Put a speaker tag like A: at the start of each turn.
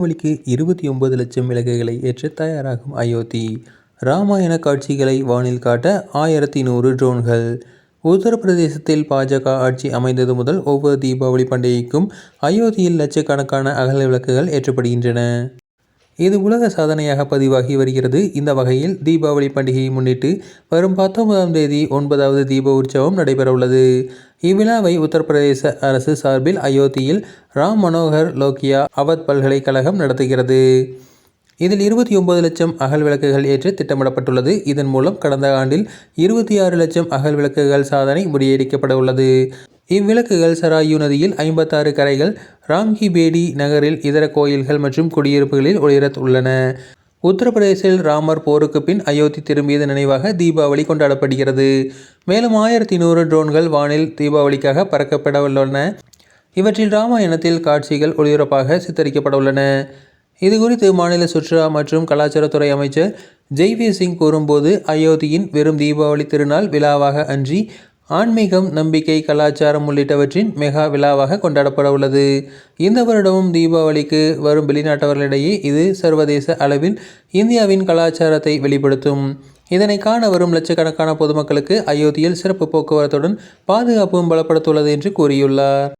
A: வழிக்கு இருபத்தி ஒன்பது லட்சம் விளக்குகளை ஏற்ற தயாராகும் அயோத்தி. ராமாயண காட்சிகளை வானில் காட்ட ஆயிரத்தி நூறு ட்ரோன்கள். உத்தரப்பிரதேசத்தில் பாஜக ஆட்சி அமைந்தது முதல் ஒவ்வொரு தீபாவளி பண்டிகைக்கும் அயோத்தியில் லட்சக்கணக்கான அகல விளக்குகள் ஏற்றப்படுகின்றன. இது உலக சாதனையாக பதிவாகி வருகிறது. இந்த வகையில் தீபாவளி பண்டிகையை முன்னிட்டு வரும் பத்தொன்பதாம் தேதி ஒன்பதாவது தீப உற்சவம் நடைபெறவுள்ளது. இவ்விழாவை உத்தரப்பிரதேச அரசு சார்பில் அயோத்தியில் ராம் மனோகர் லோக்கியா அவத் பல்கலைக்கழகம் நடத்துகிறது. இதில் இருபத்தி ஒன்பது லட்சம் அகல் விளக்குகள் ஏற்ற திட்டமிடப்பட்டுள்ளது. இதன் மூலம் கடந்த ஆண்டில் இருபத்தி ஆறு லட்சம் அகல் விளக்குகள் சாதனை முறியடிக்கப்பட உள்ளது இவ்விளக்குகள் சராயு நதியில் ஐம்பத்தாறு கரைகள் ராங்கிபேடி நகரில் இதர கோயில்கள் மற்றும் குடியிருப்புகளில் ஒளிரத் உள்ளன உத்தரப்பிரதேசில் ராமர் போருக்கு பின் அயோத்தி திரும்பியது நினைவாக தீபாவளி கொண்டாடப்படுகிறது. மேலும் ஆயிரத்தி நூறு ட்ரோன்கள் வானில் தீபாவளிக்காக பறக்கப்பட உள்ளன இவற்றில் ராமாயணத்தில் காட்சிகள் ஒளிபரப்பாக சித்தரிக்கப்பட உள்ளன இது குறித்து மாநில சுற்றுலா மற்றும் கலாச்சாரத்துறை அமைச்சர் ஜெய்வீர் சிங் கூறும்போது அயோத்தியின் வெறும் தீபாவளி திருநாள் விழாவாக அன்றி ஆன்மீகம் நம்பிக்கை கலாச்சாரம் உள்ளிட்டவற்றின் மெகா விழாவாக கொண்டாடப்பட உள்ளது. இந்த வருடமும் தீபாவளிக்கு வரும் வெளிநாட்டவர்களிடையே இது சர்வதேச அளவில் இந்தியாவின் கலாச்சாரத்தை வெளிப்படுத்தும். இதனை காண வரும் லட்சக்கணக்கான பொதுமக்களுக்கு அயோத்தியில் சிறப்பு போக்குவரத்துடன் பாதுகாப்பும் பலப்படுத்துள்ளது என்று கூறியுள்ளார்.